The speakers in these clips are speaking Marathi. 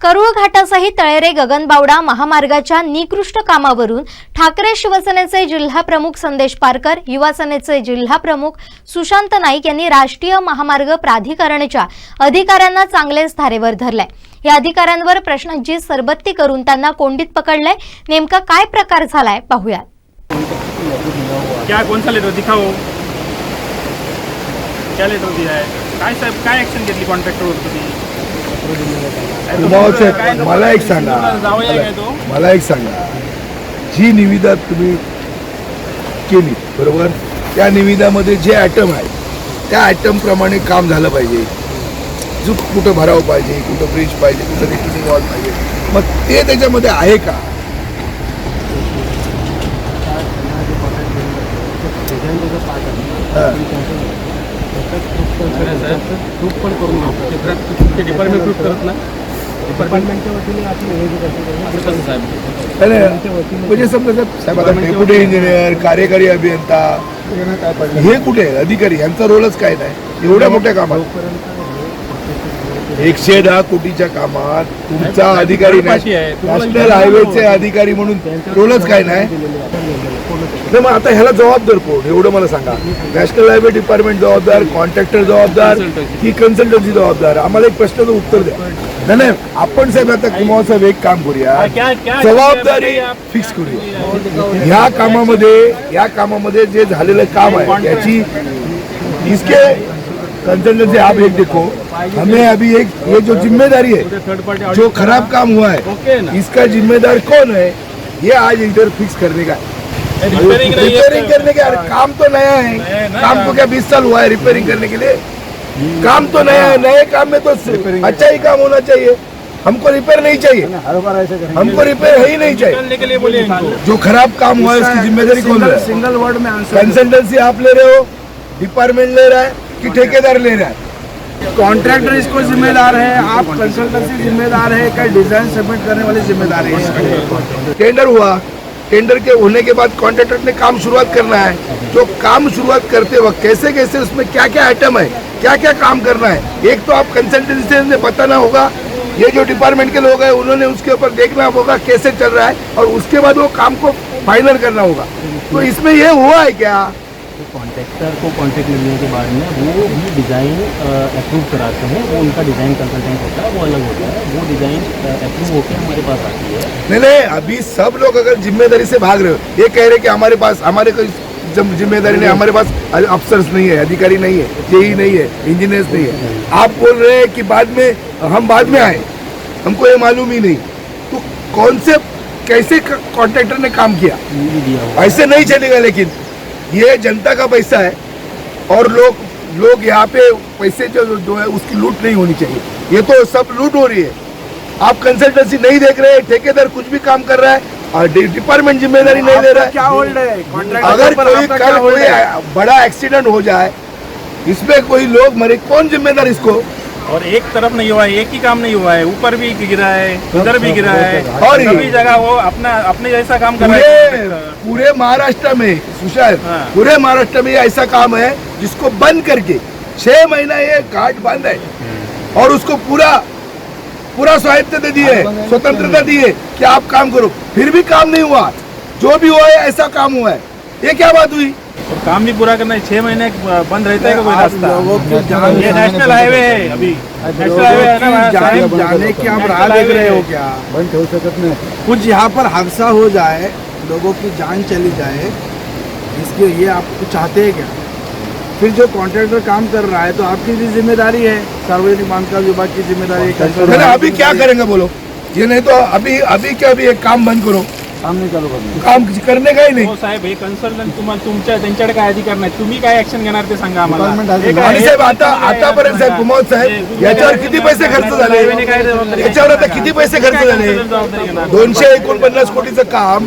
करुळ घाटासहित तळेरे गगनबावडा महामार्गाच्या निकृष्ट कामावरून ठाकरे शिवसेनेचे जिल्हा प्रमुख संदेश पारकर युवासेनेचे जिल्हा प्रमुख सुशांत नाईक यांनी राष्ट्रीय महामार्ग प्राधिकरणाच्या अधिकाऱ्यांना चांगलेच धारेवर धरलंय. या अधिकाऱ्यांवर प्रश्नांची सरबत्ती करून त्यांना कोंडीत पकडलंय. नेमका काय प्रकार झालाय पाहूयात. क्या कौन सा लेटर दिखाओ. क्या लेटर हो, दिया है काय साहेब काय ऍक्शन घेतली कॉन्ट्रॅक्टरवर तुम्ही? भाऊ साहेब मला एक सांगा. मला एक सांगा. जी निविदा तुम्ही केली बरोबर? त्या निविदामध्ये जे ॲटम आहे त्या ॲटम प्रमाणे काम झालं पाहिजे. जो कुठं भराव पाहिजे कुठं ब्रिज पाहिजे कुठं रिटर्निंग वॉल पाहिजे. मग ते त्याच्यामध्ये आहे का? हा. प्रूफ पण करून घेऊ. डिपार्टमेंट प्रूफ करत ना. डिपार्टमेंटच्या वतीने है? म्हणजे समजा साहेब आता डेप्युटी इंजिनियर कार्यकारी अभियंता हे कुठे? अधिकारी यांचा रोलच काय नाही. एवढ्या मोठ्या कामात. एकशे दहा कोटीच्या कामात तुमचा अधिकारी. तुम्हाला नॅशनल हायवेचे अधिकारी म्हणून रोलच काय नाही. नाही, मग आता ह्याला जबाबदार कोण? एवढं मला सांगा. नॅशनल हायवे डिपार्टमेंट जबाबदार कॉन्ट्रॅक्टर जबाबदार की कन्सल्टन्सी जबाबदार. आम्हाला एक प्रश्नाचं उत्तर द्या. नाही नाही आपण साहेब आता कुमार साहेब एक काम करूया. जबाबदारी फिक्स करूया. ह्या कामामध्ये या कामामध्ये जे झालेलं काम आहे याची इसके कंसल्टेंसी आप एक देखो हमें अभी एक ये जो ज़िम्मेदारी है जो खराब काम हुआ है इसका जिम्मेदार कौन है? ये आज इधर फिक्स करने का। रिपेयरिंग नहीं है। रिपेयरिंग करने के काम तो नया है। काम तो क्या बीस साल हुआ है रिपेयरिंग करने के लिए? काम तो नया है नए काम में तो अच्छा ही काम होना चाहिए। हमको रिपेयर नहीं चाहिए। हमको रिपेयर है ही नहीं चाहिए। के लिए बोलिए जो खराब काम हुआ है उसकी ज़िम्मेदारी कौन रहा है? सिंगल वर्ड में आंसर कंसल्टेंसी आप ले रहे हो डिपार्टमेंट ले रहा है कि ठेकेदार ले रहा है। कॉन्ट्रैक्टर इसको जिम्मेदार है आप कंसल्टेंसी जिम्मेदार है क्या डिज़ाइन सबमिट करने वाले जिम्मेदार है टेंडर हुआ। टेंडर के होने के बाद कॉन्ट्रैक्टर ने काम शुरुआत करना है। जो काम शुरुआत करते वक्त कैसे कैसे उसमें क्या क्या आइटम है क्या क्या काम करना है एक तो आप कंसल्टेंसी ने बताना होगा। ये जो डिपार्टमेंट के लोग हैं उन्होंने उसके ऊपर देखना होगा कैसे चल रहा है और उसके बाद वो काम को फाइनल करना होगा। तो इसमें यह हुआ है क्या? कॉन्ट्रैक्टर को कॉन्ट्रैक्ट मिलने के बाद में वो भी डिज़ाइन अप्रूव कराते हैं। वो उनका डिज़ाइन कंसल्टेंट होता है वो अलग होता है। वो डिज़ाइन अप्रूव होकर हमारे पास आती है। नहीं नहीं अभी सब लोग अगर ज़िम्मेदारी से भाग रहे हो ये कह रहे कि हमारे पास हमारे कोई जम- ज़िम्मेदारी नहीं हमारे पास अफसर्स नहीं है अधिकारी नहीं है जेई नहीं है इंजीनियर्स नहीं है। आप बोल रहे हैं कि बाद में हम बाद में आए हमको ये मालूम ही नहीं। तो कौन से कैसे कॉन्ट्रैक्टर ने काम किया? ऐसे नहीं चलेगा लेकिन। ये जनता का पैसा है और लोग लोग यहाँ पे पैसे जो जो है उसकी लूट नहीं होनी चाहिए। ये तो सब लूट हो रही है। आप कंसल्टेंसी नहीं देख रहे हैं ठेकेदार कुछ भी काम कर रहा है और डिपार्टमेंट ज़िम्मेदारी नहीं ले रहा है। क्या होल्ड है? अगर कोई कल कोई बड़ा एक्सीडेंट हो जाए इसमें कोई लोग मरे कौन जिम्मेदार इसको? और एक तरफ़ नहीं हुआ है एक ही काम नहीं हुआ है। ऊपर भी गिरा है इधर भी गिरा है। और सभी जगह वो अपना अपने जैसा काम कर रहा पूरे है। पूरे महाराष्ट्र में सुशांत हाँ। पूरे महाराष्ट्र में ऐसा काम है जिसको बंद करके छह महीना ये घाट बंद है। और उसको पूरा पूरा स्वायत्त दे दिए स्वतंत्रता दी है कि आप काम करो। फिर भी काम नहीं हुआ। जो भी हुआ है ऐसा काम हुआ है। ये क्या बात हुई? काम भी पूरा करना है। छह महीने बंद रहता है का कोई रास्ता? ये नेशनल हाईवे है अभी। नेशनल हाईवे है ना जान जाने की आप राह देख रहे हो। क्या? बंद नाही। कुछ यहाँ पर हादसा हो जाए लोगों की जान चली जाए इसके ये आप चाहते हैं क्या? फिर जो कॉन्ट्रैक्टर काम कर रहा है तो आपकी भी ज़िम्मेदारी है। सार्वजनिक बांधकाम विभाग की ज़िम्मेदारी है। अभी क्या करेंगे बोलो? ये नहीं तो अभी अभी क्या अभी एक काम बंद करो। काम नाही चालू करणार. काम करने का ही नहीं. हो साहेब हे कन्सल्टंट तुम्हाला तुमच्या त्यांच्याकडे काय अधिकार नाही तुम्ही काय ऍक्शन घेणार ते सांगा आम्हाला. Department has हे काय- आणि साहेब आता आतापर्यंत साहेब कुमार साहेब याच्यावर किती पैसे खर्च झाले? याच्यावर आता किती पैसे खर्च झाले? दोनशे एकोणपन्नास कोटीचं काम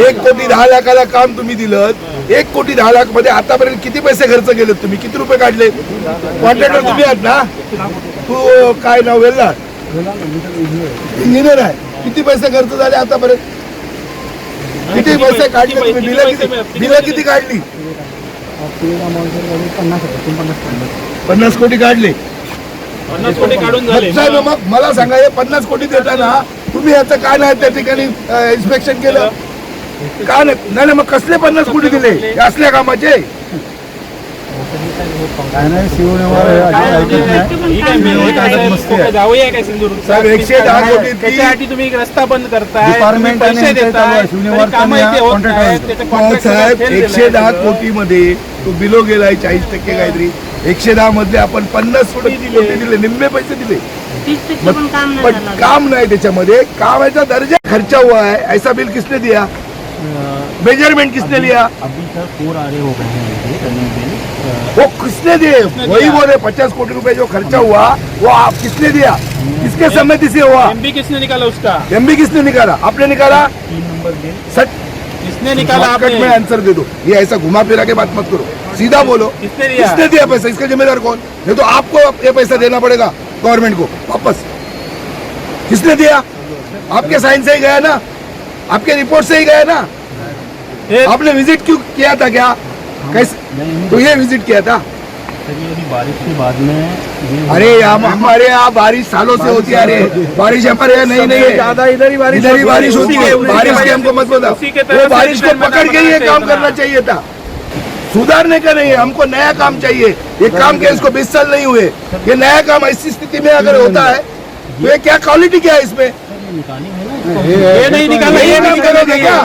एक कोटी दहा लाखाला काम तुम्ही दिलं एक कोटी दहा लाखमध्ये आतापर्यंत किती पैसे खर्च केले तुम्ही? किती रुपये काढले? कॉन्ट्रॅक्टर तुम्ही आहात ना? तू काय नाव वेल्ला इंजिनियर आहे. किती पैसे खर्च झाले आतापर्यंत? किती पैसे काढले तुम्ही? बिलं किती बिलं किती काढली? पन्नास कोटी काढले. पन्नास कोटी काढून साहेब मग मला सांगा हे पन्नास कोटी देताना तुम्ही याचं का नाही त्या ठिकाणी इन्स्पेक्शन केलं? का नाही? मग कसले पन्नास कोटी दिले? असल्या कामाचे? काय नाही शिवनेवर हे काय अजिबात ऐकत नाही. काय मिरवणूक आहे साहेब? मस्ती आहे. जाऊया काय सिंधुदुर्ग साहेब, एकशे दहा कोटी ती- त्याच्यासाठी तुम्ही रस्ता बंद करताय तुम्ही Department आणि पैसे यांचे चालू देताय आहे. शिवनेवर तरी कामं त्यांनी इथे होत contract नाहीत. आहे. त्याचं हो contract साहेब fail एकशे दिलंय दहा सगळं. कोटी मध्ये तो बिलो गेलाय चाळीस टक्के काहीतरी एकशे दहा मधले आपण पन्नास कोटी कोटी दिले निम्मे पैसे दिले तीस टक्के मग- पण काम नाही पण झालं काम नाही त्याच्यामध्ये कामाचा दर्जा खर्चा हुआ है ऐसा बिल किसने दिया मेजरमेंट किसने लिया अभी तक फोर आ रहे वो किसने दिए? वही बोले पचास कोटी रुपए जो खर्चा हुआ वो आप किसने दिया? किसके सम्मति से हुआ? एमपी किसने निकाला उसका? एमबी किसने निकाला? आपने निकाला? तीन नंबर सच। किसने निकाला शॉर्टकट में आपने आंसर दे दो। ये ऐसा घुमा फिरा के बात मत करो। सीधा बोलो। किसने दिया? किसने दिया पैसा? इसका जिम्मेदार कौन? नहीं तो आपको ये पैसा देना पड़ेगा गवर्नमेंट को वापस। किसने दिया? आपके साइन से ही गया ना? आपके रिपोर्ट से ही गया ना? आपने विज़िट क्यों किया था क्या? कैसे? तो ये विज़िट किया था? अभी बारिश के बाद में अरे हम हमारे यहाँ बारिश सालों से होती आ रही है। बारिश हमारे यहाँ नहीं नहीं है। ज़्यादा इधर ही बारिश इधर ही बारिश होती है। बारिश के हमको मत बताओ। वो बारिश को पकड़ के ये काम करना चाहिए था। सुधारने का नहीं है हमको नया काम चाहिए। ये काम के इसको बीस साल नहीं हुए। ये नया काम ऐसी स्थिति में अगर होता है तो ये क्या क्वालिटी क्या है इसमें? ये नहीं निकाला यही ये काम नहीं करोगे क्या?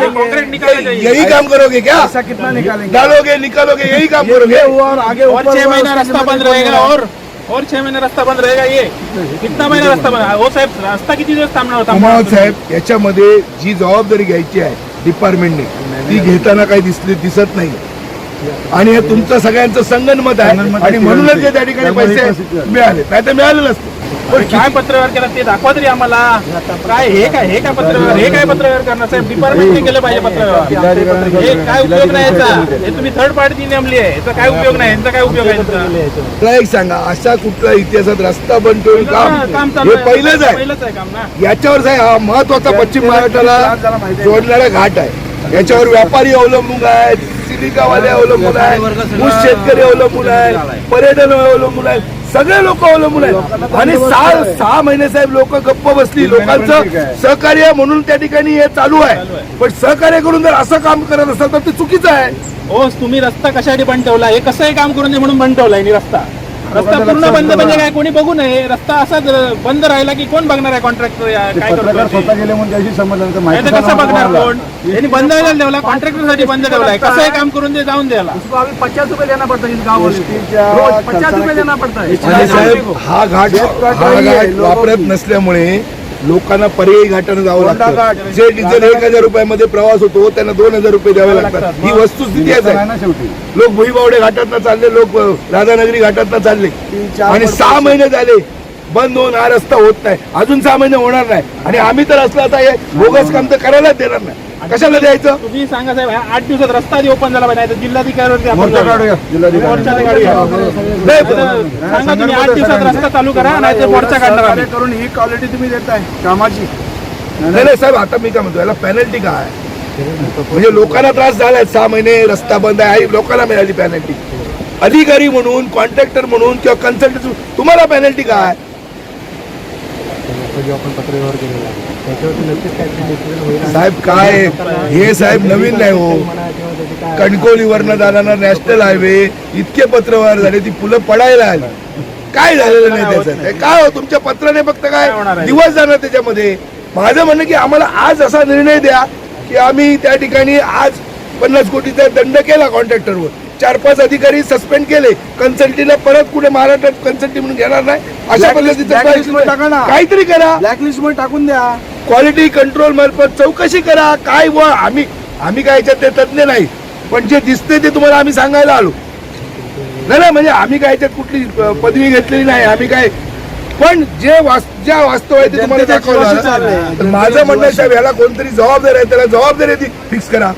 निकालना यही काम करोगे क्या? पैसा कितना निकालेंगे? डालोगे निकालोगे यही काम करोगे? ये हुआ और आगे और ऊपर छह महीना रास्ता बंद रहेगा और और छह महीने रास्ता बंद रहेगा ये। कितना महिना रस्ता बंद हो साहेब रास्ता किती दिवस थांबणार होता? कुमार साहेब याच्यामध्ये जी जबाबदारी घ्यायची आहे डिपार्टमेंटने ती घेताना काही दिसली दिसत नाही. आणि हे तुमचं सगळ्यांचं संगनमत आहे आणि. म्हणूनच त्या ठिकाणी पैसे मिळाले. नाही तर मिळाले नसते. पण काय पत्रव्यवहार केला ते दाखवा तरी आम्हाला. काय हे काय हे काय पत्रव्यवहार हे काय पत्रव्यवहार करणार? साहेब डिपार्टमेंटने केलं पाहिजे पत्रव्यवहार. हे काय उपयोग नाही याचा. हे तुम्ही थर्ड पार्टी नेमली आहे. याचा काय उपयोग नाही यांचा काय उपयोग आहे याचा? मला एक सांगा अशा कुठल्या इतिहासात रस्ता बनतो काम काम चालू हे आहे. पहिलंच आहे. पहिलंच आहे काम ना. याच्यावर साहेब हा महत्त्वाचा पश्चिम महाराष्ट्राला जोडणारा घाट आहे. याच्यावर व्यापारी अवलंबून आहेत सिलिकावाले अवलंबून आहेत ऊस शेतकरी अवलंबून आहे पर्यटन अवलंबून आहे सगळे लोक अवलंबून आहेत. आणि सहा सहा महिने साहेब लोक गप्प बसली. लोकांचं सहकार्य म्हणून त्या ठिकाणी हे चालू आहे. पण सहकार्य करून जर असं काम करत असाल तर ते चुकीचं आहे. हो तुम्ही रस्ता कशासाठी बंद ठेवला? हे कसंही काम करून दे म्हणून बंद ठेवलाय रस्ता? रस्ता पूर्ण बंद म्हणजे काय? कोणी बघू नये? रस्ता असाच बंद राहिला की कोण बघणार आहे कॉन्ट्रॅक्टर ते काय पत्रकार करतो स्वतः गेले म्हणून समजलं नाही. माहिती कसं बघणार. कोण? त्यांनी बंद करायला ठेवला कॉन्ट्रॅक्टरसाठी बंद ठेवलाय कसंही काम करून दे जाऊन द्यायला. गोष्टीच्या चर्चांना- आणि साहेब हा घाट हा घाट वापरत नसल्यामुळे लोकांना पर्यायी घाटाने जावं लागतं. जे डिझेल एक हजार रुपयामध्ये प्रवास होतो त्यांना दोन हजार रुपये द्यावे लागतात. ही वस्तुस्थिती आहे. शेवटी. लोक भुईबावडे घाटातनं चालले लोक राधानगरी घाटातनं चालले. आणि सहा महिने झाले. बंद होऊन हा रस्ता होत नाही. अजून सहा महिने होणार नाही. आणि आम्ही तर असलं आता हे बोगस काम तर करायलाच देणार नाही. कशाला द्यायचं? तुम्ही सांगा साहेब हा आठ दिवसात रस्ता आधी ओपन झाला पाहिजे नाही तर जिल्हाधिकाऱ्यावरती आपण मोर्चा. काढूया जिल्हाधिकारी मोर्चाला काढूया. नाही, सांगा तुम्ही आठ दिवसात रस्ता चालू करा नाही तर मोर्चा काढणार आम्ही. सहकार्य करून ही क्वालिटी तुम्ही देताय कामाची. नाही नाही साहेब आता मी काय म्हणतो याला पेनल्टी काय म्हणजे लोकांना त्रास झालाय सहा महिने रस्ता बंद आहे लोकांना मिळाली पेनल्टी अधिकारी म्हणून कॉन्ट्रॅक्टर म्हणून किंवा कन्सल्टन्सी तुम्हाला पेनल्टी काय जो आपण पत्रव्यवहार केलेला आहे. त्याच्यावरती नक्कीच काहीतरी डिसिजन होईल आणि साहेब काय हे साहेब नवीन नाही हो. कणकोलीवरनं जाणारा नॅशनल हायवे इतके पत्रव्यवहार झाले ती फुलं पडायला आली. काय झालेलं नाही त्याचं? काय हो तुमच्या पत्राने फक्त काय? दिवस जाणार त्याच्यामध्ये? माझं म्हणणं की आम्हाला आज असा निर्णय द्या की आम्ही त्या ठिकाणी आज पन्नास कोटीचा दंड केला कॉन्ट्रॅक्टरवर. चार पाच अधिकारी सस्पेंड केले. कन्सल्टीला परत कुठे महाराष्ट्रात कन्सल्टी म्हणून घेणार नाही? अशा पद्धतीचं. काहीतरी करा. ब्लॅकलिस्टमध्ये टाकून द्या. क्वालिटी कंट्रोल मार्फत चौकशी करा. काय व आम्ही आम्ही काय याच्यात ते तज्ञ नाही. पण जे दिसते ते तुम्हाला आम्ही सांगायला आलो. नाही ना म्हणजे आम्ही काय याच्यात कुठली पदवी घेतलेली नाही. आम्ही काय पण जे ज्या वास्तव आहे ते तुम्हाला दाखवलं. माझं म्हणणं साहेब याला कोणतरी जबाबदार आहे त्याला जबाबदारी ती फिक्स करा.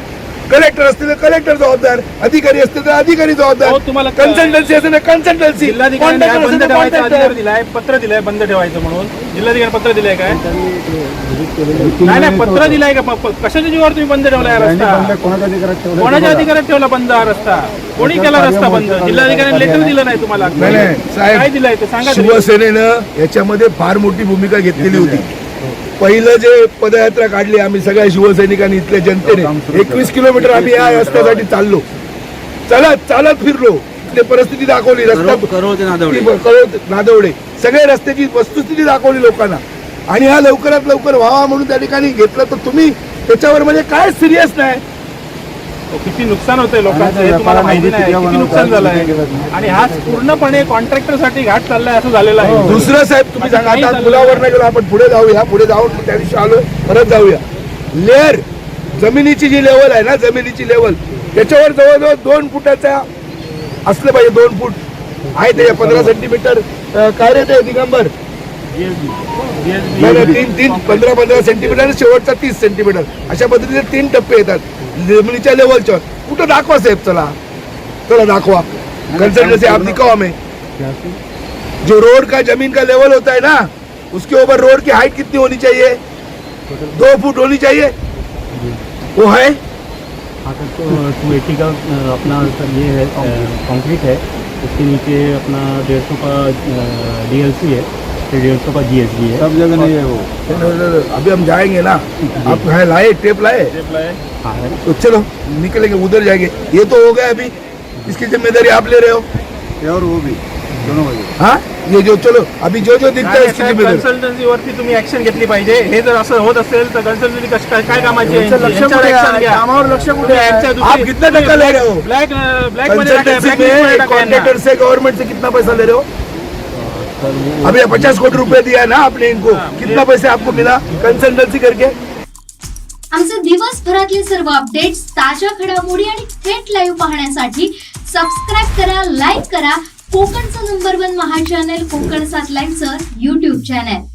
कलेक्टर असतील तर कलेक्टर जबाबदार अधिकारी असतील तर अधिकारी जबाबदार. कन्सल्टन्सी असेल तर कन्सल्टन्सी जिल्हाधिकारी बंद ठेवायचा अधिकार दिलाय पत्र दिलंय बंद ठेवायचं म्हणून. जिल्हाधिकारी पत्र दिलंय काय? नाही नाही पत्र दिलंय का? कशाच्या जीवावर तुम्ही बंद ठेवलाय रस्ता? कोणाच्या अधिकारात ठेवलं कोणाच्या अधिकारात ठेवला बंद हा रस्ता? कोणी केला रस्ता बंद? जिल्हाधिकाऱ्यांनी लेटर दिलं नाही तुम्हाला? नाही नाही काय दिलंय ते? सांगा. शिवसेनेनं याच्यामध्ये फार मोठी भूमिका घेतलेली होती. पहिलं जे पदयात्रा काढली आम्ही सगळ्या शिवसैनिकांनी इथल्या जनतेने एकवीस किलोमीटर आम्ही या रस्त्यासाठी चाललो. चालत चालत फिरलो. ते परिस्थिती दाखवली रस्ता नादवडे. सगळे रस्त्याची वस्तुस्थिती दाखवली लोकांना. आणि हा लवकरात लवकर व्हावा म्हणून त्या ठिकाणी घेतलं तर तुम्ही त्याच्यावर म्हणजे काय सिरियस नाही? किती नुकसान होतंय लोकांचं हे तुम्हाला माहिती नाही. किती नुकसान किती बनवतात. आणि हा पूर्णपणे कॉन्ट्रॅक्टरसाठी घाट चाललाय असं झालेलं आहे. दुसरं साहेब तुम्ही सांगा आता पुलावर नाही. गेलो आपण पुढे जाऊया पुढे जाऊन त्या दिवशी आलो परत जाऊया. लेअर जमिनीची जी लेवल आहे ना जमिनीची लेवल त्याच्यावर जवळजवळ दोन फुटाचा असलं पाहिजे दोन फूट. आहे त्याच्या पंधरा सेंटीमीटर काय रे ते दिगंबर? तीन तीन पंधरा पंधरा सेंटीमीटर आणि शेवटचा तीस सेंटीमीटर अशा पद्धतीने तीन टप्पे येतात. जमिनीच्या लेवलच्या कुठं दाखवा साहेब चला. चला दाखवा. कन्सल्टन्सी आप दिखाओ हमें. जो रोड का ज़मीन का लेवल होता है ना उसके ऊपर रोड की हाइट कितनी होनी चाहिए? दो फुट होनी चाहिए? वो है? हाँ तो टू एट्टी का अपना सर ये है कंक्रीट है। उसके नीचे अपना डेढ़ सौ का डी एल सी है। डेढ़ सौ का जी एस बी है। सब जगह नहीं है वो। अभी हम जाएँगे ना। आप है लाए टेप लाए? हाँ है। तो चलो निकलेंगे उधर जाएँगे। ये तो हो गया अभी। इसकी ज़िम्मेदारी आप ले रहे हो। और वो भी दोनों हाँ? ये जो चलो अभी जो जो दिखता है इसकी ज़िम्मेदारी। कन्सल्टन्सी वरती तुम्ही ऍक्शन घेतली पाहिजे। हे जर असं होत असेल तर कन्सल्टन्सी कश काय कामाची आहे? यांचं लक्ष कुठे आहे? कामावर लक्ष कुठे आहे? आप कितना टक्का ले रहे हो? ब्लॅक ब्लॅक मध्ये टाका, कंसल्टेंसी में कॉन्ट्रैक्टर से गवर्नमेंट से कितना पैसा ले रहे हो? अभी पचास कोटी रुपए दिया है ना आपने इनको? कितना पैसे आपको मिला? कंसल्टेंसी करके? आमचे दिवसभरातले सर्व अपडेट्स ताज्या घडामोडी आणि थेट लाईव्ह पाहण्यासाठी सबस्क्राईब करा लाईक करा. कोकणचं नंबर वन महा चॅनल कोकण सात लाईव्हचं युट्यूब चॅनल